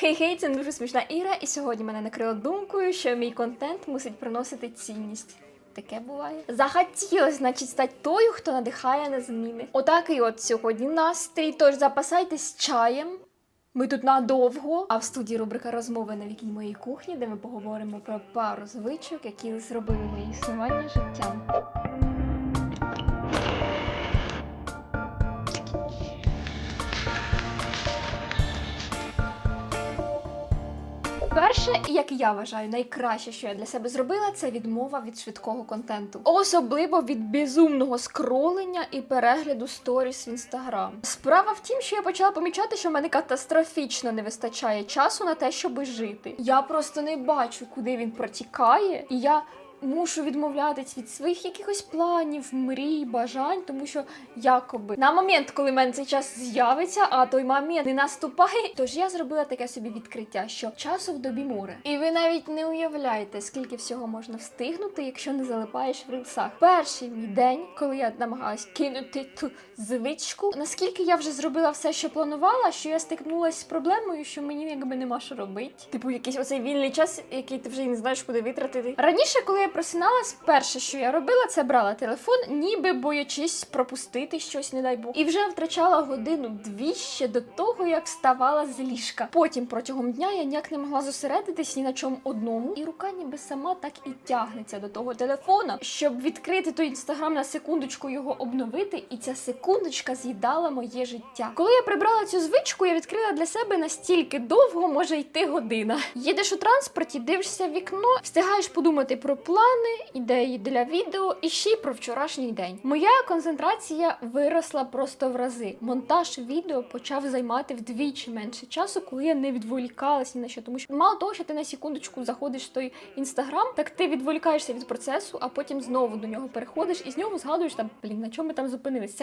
Хей-хей, це дуже смішна Іра, і сьогодні мене накрило думкою, що мій контент мусить приносити цінність. Таке буває. Захотілося, значить, стати тою, хто надихає на зміни. Отакий от сьогодні настрій. Тож запасайтесь чаєм. Ми тут надовго. А в студії рубрика розмови на вікні моєї кухні, де ми поговоримо про пару звичок, які зробили моє існування життям. Перше, і як я вважаю, найкраще, що я для себе зробила, це відмова від швидкого контенту, особливо від безумного скролення і перегляду сторіс в інстаграм. Справа в тім, що я почала помічати, що в мене катастрофічно не вистачає часу на те, щоби жити. Я просто не бачу, куди він протікає, і я. Мушу відмовлятись від своїх якихось планів, мрій, бажань, тому що якоби на момент, коли в мене цей час з'явиться, а той момент не наступає. Тож я зробила таке собі відкриття, що часу в добі море. І ви навіть не уявляєте, скільки всього можна встигнути, якщо не залипаєш в рилсах. Перший мій день, коли я намагалась кинути ту звичку, наскільки я вже зробила все, що планувала, що я стикнулася з проблемою, що мені якби нема що робити. Типу, якийсь оцей вільний час, який ти вже не знаєш, куди витратити. Раніше, коли я просиналась, перше, що я робила, це брала телефон, ніби боячись пропустити щось, не дай Бог. І вже втрачала годину-дві ще до того, як вставала з ліжка. Потім протягом дня я ніяк не могла зосередитись ні на чому одному, і рука ніби сама так і тягнеться до того телефона, щоб відкрити той інстаграм на секундочку його обновити, і ця секундочка з'їдала моє життя. Коли я прибрала цю звичку, я відкрила для себе настільки довго може йти година. Їдеш у транспорті, дивишся в вікно, встигаєш подумати про плани, ідеї для відео і ще й про вчорашній день. Моя концентрація виросла просто в рази. Монтаж відео почав займати вдвічі менше часу, коли я не відволікалась ні на що. Тому що мало того, що ти на секундочку заходиш в той інстаграм, так ти відволікаєшся від процесу, а потім знову до нього переходиш і з нього згадуєш там, блін, на чому ми там зупинились.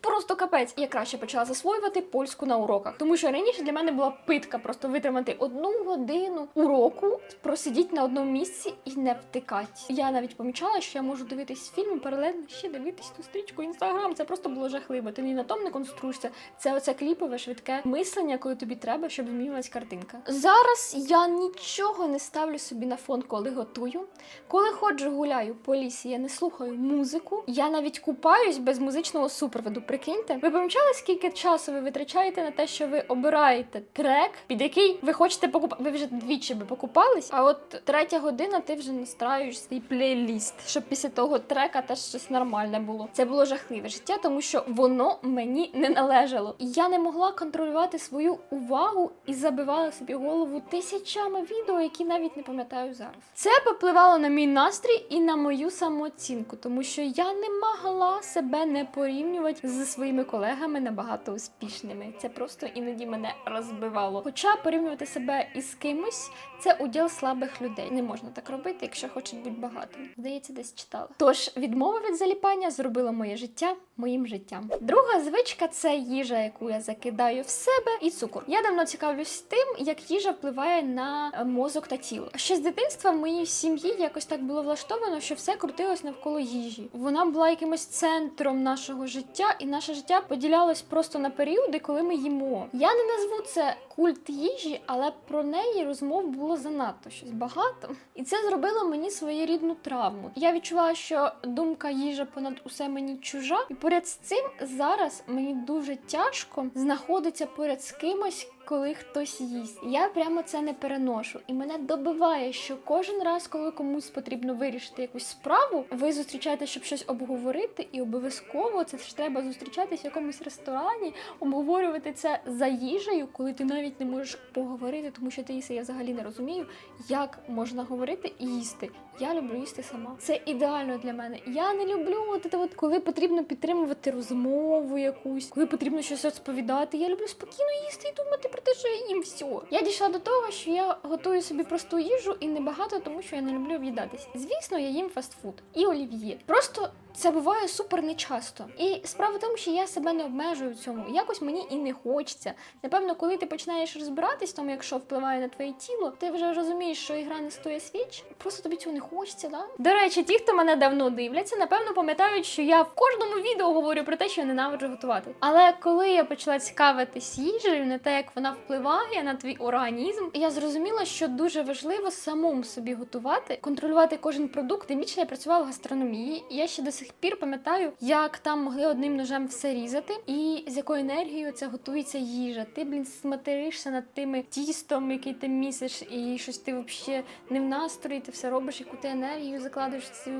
Просто капець. Я краще почала засвоювати польську на уроках, тому що раніше для мене була питка просто витримати одну годину уроку, просидіти на одному місці і не втикати. Я навіть помічала, що я можу дивитись фільм паралельно ще дивитись ту стрічку інстаграм. Це просто було жахливо. Ти ні на тому не конструєшся. Це оце кліпове швидке мислення, коли тобі треба, щоб змінилась картинка. Зараз я нічого не ставлю собі на фон, коли готую. Коли ходжу, гуляю по лісі, я не слухаю музику. Я навіть купаюсь без музичного супроводу. Прикиньте, ви помічали, скільки часу ви витрачаєте на те, що ви обираєте трек, під який ви хочете покупати. Ви вже двічі би покупались, а от третя година ти вже настраюєш свій плейліст, щоб після того трека теж щось нормальне було. Це було жахливе життя, тому що воно мені не належало. Я не могла контролювати свою увагу і забивала собі голову тисячами відео, які навіть не пам'ятаю зараз. Це попливало на мій настрій і на мою самооцінку, тому що я не могла себе не порівнювати зі своїми колегами набагато успішними. Це просто іноді мене розбивало. Хоча порівнювати себе із кимось це уділ слабих людей. Не можна так робити, якщо хочуть бути багатим. Здається, десь читала. Тож відмова від заліпання зробила моє життя моїм життям. Друга звичка це їжа, яку я закидаю в себе, і цукор. Я давно цікавлюсь тим, як їжа впливає на мозок та тіло. Ще з дитинства в моїй сім'ї якось так було влаштовано, що все крутилось навколо їжі. Вона була якимось центром нашого життя, і наше життя поділялось просто на періоди, коли ми їмо. Я не назву це культ їжі, але про неї розмов було занадто щось багато. І це зробило мені своєрідну травму. Я відчувала, що думка їжа понад усе мені чужа, і поряд з цим зараз мені дуже тяжко знаходитися поряд з кимось. Коли хтось їсть, я прямо це не переношу, і мене добиває, що кожен раз, коли комусь потрібно вирішити якусь справу, ви зустрічаєте, щоб щось обговорити, і обов'язково це ж треба зустрічатись в якомусь ресторані, обговорювати це за їжею, коли ти навіть не можеш поговорити, тому що ти їси. Я взагалі не розумію, як можна говорити і їсти. Я люблю їсти сама. Це ідеально для мене. Я не люблю от, от коли потрібно підтримувати розмову якусь, коли потрібно щось розповідати. Я люблю спокійно їсти і думати про те, що я їм все. Я дійшла до того, що я готую собі просту їжу і небагато, тому що я не люблю в'їдатись. Звісно, я їм фастфуд і олів'є. Просто це буває супер нечасто. І справа в тому, що я себе не обмежую в цьому. Якось мені і не хочеться. Напевно, коли ти починаєш розбиратись тому, якщо впливає на твоє тіло, ти вже розумієш, що ігра не стоїть свіч. Просто тобі цього не хочеться, да? До речі, ті, хто мене давно дивляться, напевно пам'ятають, що я в кожному відео говорю про те, що я ненавиджу готувати. Але коли я почала цікавитись їжею, не те, як вона вона впливає на твій організм. І я зрозуміла, що дуже важливо самому собі готувати, контролювати кожен продукт. Тим більше я працювала в гастрономії. І я ще до сих пір пам'ятаю, як там могли одним ножем все різати, і з якою енергією це готується їжа. Ти, блін, сматеришся над тими тістом, який ти місиш, і щось ти взагалі не в настрої, ти все робиш, яку ти енергію закладеш в цю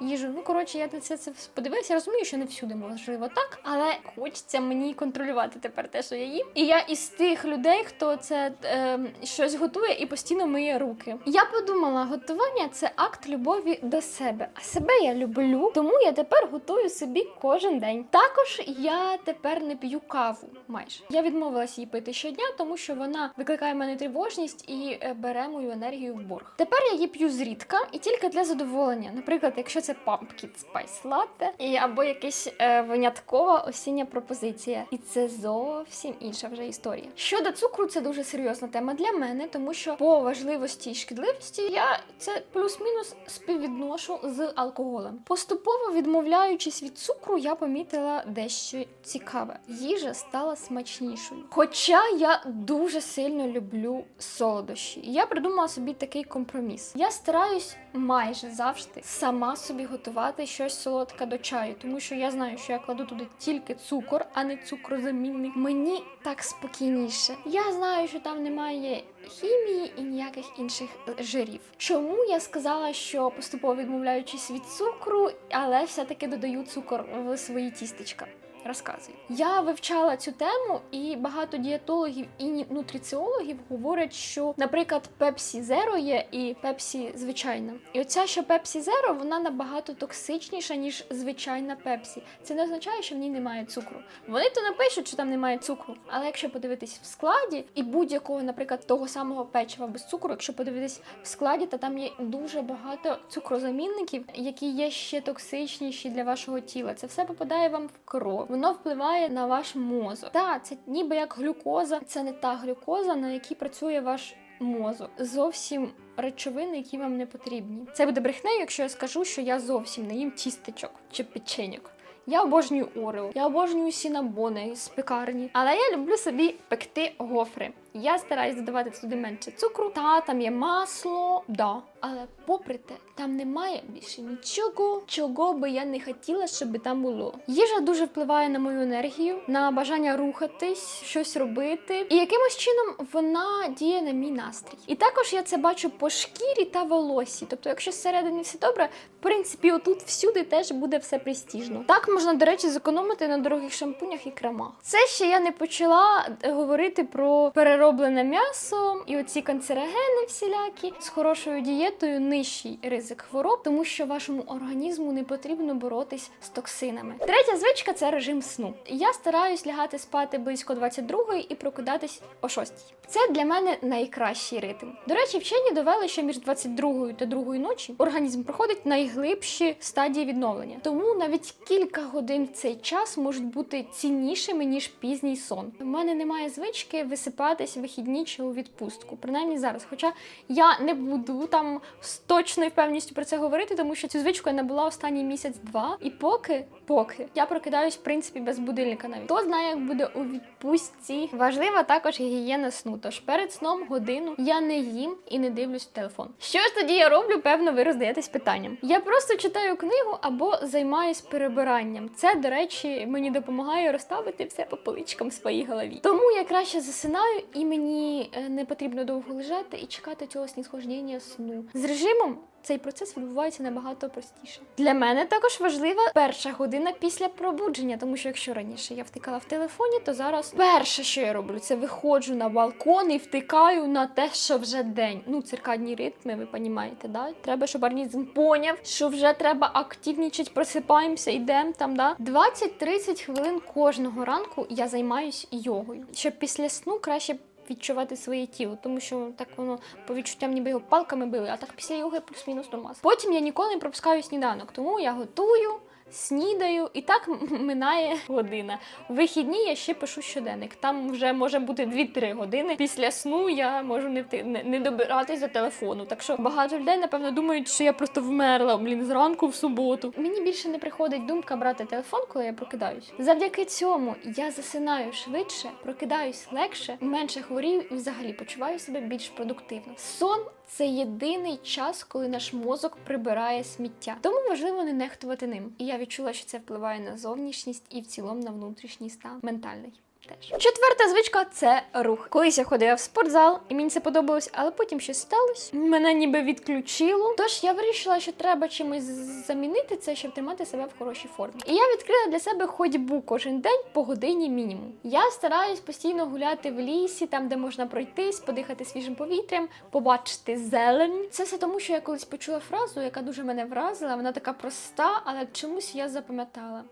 їжу. Ну коротше, я на це це подивилася. Я розумію, що не всюди можливо так, але хочеться мені контролювати тепер те, що я їм. І я із тих людей, хто це е, щось готує і постійно миє руки. Я подумала, готування це акт любові до себе. А себе я люблю, тому я тепер готую собі кожен день. Також я тепер не п'ю каву. Майже я відмовилась її пити щодня, тому що вона викликає в мене тривожність і е, бере мою енергію в борг. Тепер я її п'ю зрідка і тільки для задоволення. Наприклад, якщо це pumpkin spice latte, і або якась е, виняткова осіння пропозиція. І це зовсім інша вже історія. Щодо цукру, це дуже серйозна тема для мене, тому що по важливості і шкідливості я це плюс-мінус співвідношу з алкоголем. Поступово відмовляючись від цукру, я помітила дещо цікаве. Їжа стала смачнішою. Хоча я дуже сильно люблю солодощі, я придумала собі такий компроміс. Я стараюсь майже завжди сама собі готувати щось солодке до чаю, тому що я знаю, що я кладу туди тільки цукор, а не цукрозамінник. Мені так спокійніше. Я знаю, що там немає хімії і ніяких інших жирів. Чому я сказала, що поступово відмовляючись від цукру, але все-таки додаю цукор в свої тістечка? Розказую. Я вивчала цю тему, і багато дієтологів і нутриціологів говорять, що, наприклад, Пепсі Зеро є і Пепсі звичайна. І оця, що Пепсі Зеро, вона набагато токсичніша, ніж звичайна Пепсі. Це не означає, що в ній немає цукру. Вони то напишуть, що там немає цукру. Але якщо подивитись в складі і будь-якого, наприклад, того самого печива без цукру, якщо подивитись в складі, то там є дуже багато цукрозамінників, які є ще токсичніші для вашого тіла. Це все попадає вам в кров. Воно впливає на ваш мозок. Так, це ніби як глюкоза. Це не та глюкоза, на якій працює ваш мозок. Зовсім речовини, які вам не потрібні. Це буде брехнею, якщо я скажу, що я зовсім не їм тістечок чи печеньок. Я обожнюю орео, я обожнюю сінабони з пекарні, але я люблю собі пекти гофри. Я стараюсь додавати туди менше цукру. Та там є масло, да. Але попри те, там немає більше нічого, чого би я не хотіла, щоб там було. Їжа дуже впливає на мою енергію, на бажання рухатись, щось робити. І якимось чином вона діє на мій настрій. І також я це бачу по шкірі та волосі. Тобто, якщо зсередині все добре, в принципі, отут всюди теж буде все престижно. Так можна, до речі, зекономити на дорогих шампунях і кремах. Це ще я не почала е, говорити про перероблене м'ясо і оці канцерогени всілякі з хорошою дієтою нижчий ризик хвороб, тому що вашому організму не потрібно боротись з токсинами. Третя звичка це режим сну. Я стараюсь лягати спати близько 22-ї і прокидатись о 6-й. Це для мене найкращий ритм. До речі, вчені довели, що між 22 та 2 ночі організм проходить найглибші стадії відновлення. Тому навіть кілька годин в цей час можуть бути ціннішими ніж пізній сон. У мене немає звички висипатись вихідні чи у відпустку, принаймні зараз. Хоча я не буду там з точною впевненістю про це говорити, тому що цю звичку я набула останній місяць-два. І поки, поки я прокидаюсь в принципі без будильника навіть. Хто знає, як буде у відпустці. Важлива також гігієна сну. Тож перед сном годину я не їм і не дивлюсь в телефон. Що ж тоді я роблю? Певно, ви роздаєтесь питанням. Я просто читаю книгу або займаюсь перебиранням. Це, до речі, мені допомагає розставити все по поличкам в своїй голові. Тому я краще засинаю, і мені е, не потрібно довго лежати і чекати цього снісхождення сну. З режимом цей процес відбувається набагато простіше. Для мене також важлива перша година після пробудження, тому що якщо раніше я втикала в телефоні, то зараз перше, що я роблю, це виходжу на балкон і втикаю на те, що вже день. Ну, циркадні ритми, ви розумієте, да? Треба, щоб організм поняв, що вже треба активнічати, просипаємося, йдемо там. Да? 20-30 хвилин кожного ранку я займаюсь йогою, щоб після сну краще відчувати своє тіло, тому що так воно по відчуттям ніби його палками били, а так після йоги плюс-мінус нормас. Потім я ніколи не пропускаю сніданок, тому я готую. Снідаю, і так минає година. У вихідні я ще пишу щоденник. Там вже може бути 2-3 години. Після сну я можу не, не, не добиратись до телефону. Так що багато людей, напевно, думають, що я просто вмерла блін зранку в суботу. Мені більше не приходить думка брати телефон, коли я прокидаюсь. Завдяки цьому я засинаю швидше, прокидаюсь легше, менше хворію і взагалі почуваю себе більш продуктивно. Сон це єдиний час, коли наш мозок прибирає сміття. Тому важливо не нехтувати ним. І я відчула, що це впливає на зовнішність і в цілому на внутрішній стан ментальний. Теж. Четверта звичка це рух. Колись я ходила в спортзал, і мені це подобалось, але потім щось сталося. Мене ніби відключило. Тож я вирішила, що треба чимось замінити це, щоб тримати себе в хорошій формі. І я відкрила для себе ходьбу кожен день по годині мінімум. Я стараюсь постійно гуляти в лісі, там де можна пройтись, подихати свіжим повітрям, побачити зелень. Це все тому, що я колись почула фразу, яка дуже мене вразила. Вона така проста, але чомусь я запам'ятала.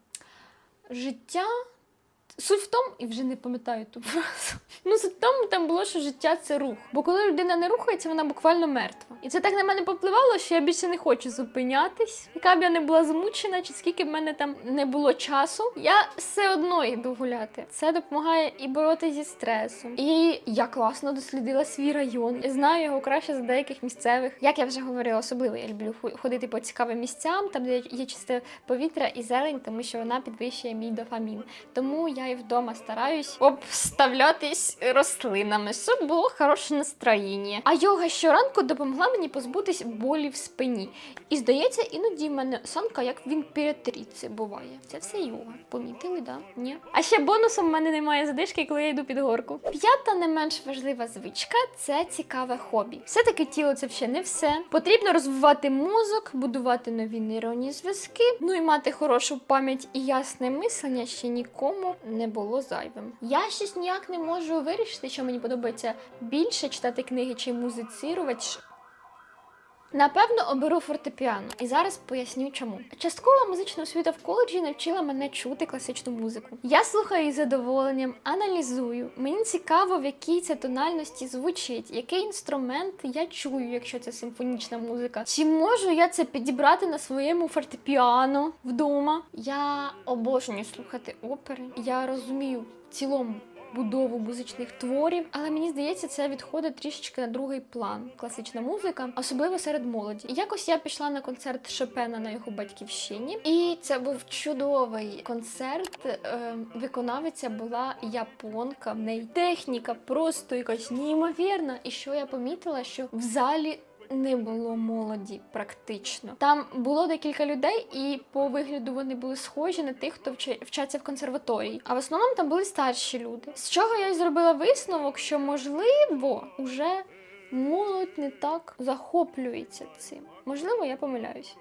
Життя Суть в тому, і вже не пам'ятаю ту фразу. Ну, суть в тому, там було, що життя це рух. Бо коли людина не рухається, вона буквально мертва. І це так на мене попливало, що я більше не хочу зупинятись. Яка б я не була змучена, чи скільки б мене там не було часу, я все одно йду гуляти. Це допомагає і боротися зі стресом. І я класно дослідила свій район. Я знаю його краще за деяких місцевих. Як я вже говорила, особливо я люблю ходити по цікавим місцям, там де є чисте повітря і зелень, тому що вона підвищує мій дофамін. Тому я і вдома стараюсь обставлятись рослинами, щоб було хороше настроєння. А йога щоранку допомогла мені позбутись болі в спині. І здається, іноді в мене сонка як в імператриці буває. Це все йога. Помітили, да? Ні. А ще бонусом в мене немає задишки, коли я йду під горку. П'ята не менш важлива звичка це цікаве хобі. Все-таки тіло це ще не все. Потрібно розвивати мозок, будувати нові нейронні зв'язки, ну і мати хорошу пам'ять і ясне мислення ще нікому не було зайвим. Я щось ніяк не можу вирішити, що мені подобається більше читати книги чи музицирувати. Напевно, оберу фортепіано, і зараз поясню чому. Часткова музична освіта в коледжі навчила мене чути класичну музику. Я слухаю її задоволенням, аналізую. Мені цікаво, в якій це тональності звучить, який інструмент я чую, якщо це симфонічна музика. Чи можу я це підібрати на своєму фортепіано вдома? Я обожнюю слухати опери. Я розумію в цілому будову музичних творів, але мені здається, це відходить трішечки на другий план. Класична музика, особливо серед молоді. Якось я пішла на концерт Шопена на його батьківщині, і це був чудовий концерт. Е, виконавиця була японка. В неї техніка просто якась неймовірна. І що я помітила, що в залі. Не було молоді практично. Там було декілька людей, і по вигляду вони були схожі на тих, хто вчаться в консерваторії. А в основному там були старші люди. З чого я й зробила висновок, що можливо уже молодь не так захоплюється цим. Можливо, я помиляюсь.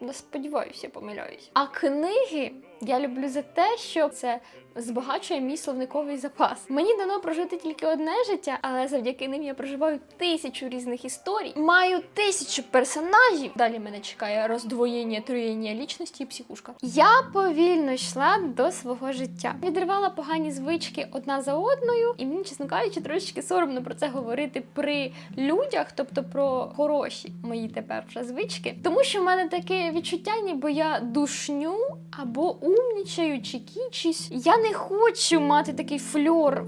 Не сподіваюся, я помиляюсь. А книги я люблю за те, що це збагачує мій словниковий запас. Мені дано прожити тільки одне життя, але завдяки ним я проживаю тисячу різних історій, маю тисячу персонажів. Далі мене чекає роздвоєння, троєння лічності і психушка. Я повільно йшла до свого життя, відривала погані звички одна за одною, і мені, чесно кажучи, трошечки соромно про це говорити при людях, тобто про хороші мої тепер вже звички. Тому що в мене таке відчуття, ніби я душню або умнічаю чи кічусь. Я не хочу мати такий фльор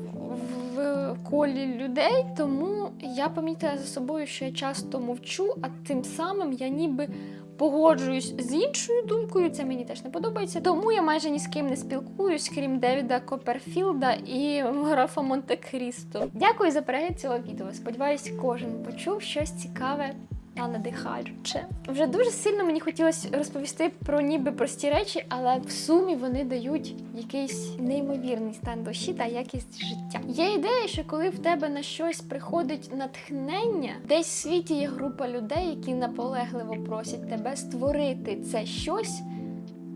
в колі людей, тому я помітила за собою, що я часто мовчу, а тим самим я ніби. Погоджуюсь з іншою думкою, це мені теж не подобається. Тому я майже ні з ким не спілкуюсь, крім Девіда Коперфілда і графа Монте-Крісто. Дякую за перегляд цього відео. Сподіваюсь, кожен почув щось цікаве та надихаюче. Вже дуже сильно мені хотілося розповісти про ніби прості речі, але в сумі вони дають якийсь неймовірний стан душі та якість життя. Є ідея, що коли в тебе на щось приходить натхнення, десь в світі є група людей, які наполегливо просять тебе створити це щось.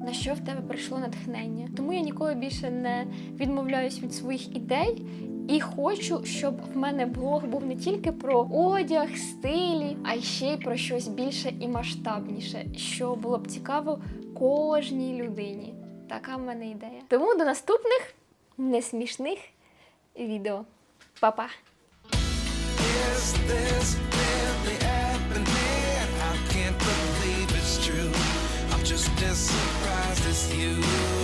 На що в тебе прийшло натхнення? Тому я ніколи більше не відмовляюсь від своїх ідей і хочу, щоб в мене блог був не тільки про одяг, стилі, а ще й про щось більше і масштабніше, що було б цікаво кожній людині. Така в мене ідея. Тому до наступних несмішних відео. Па-па! just as surprised as you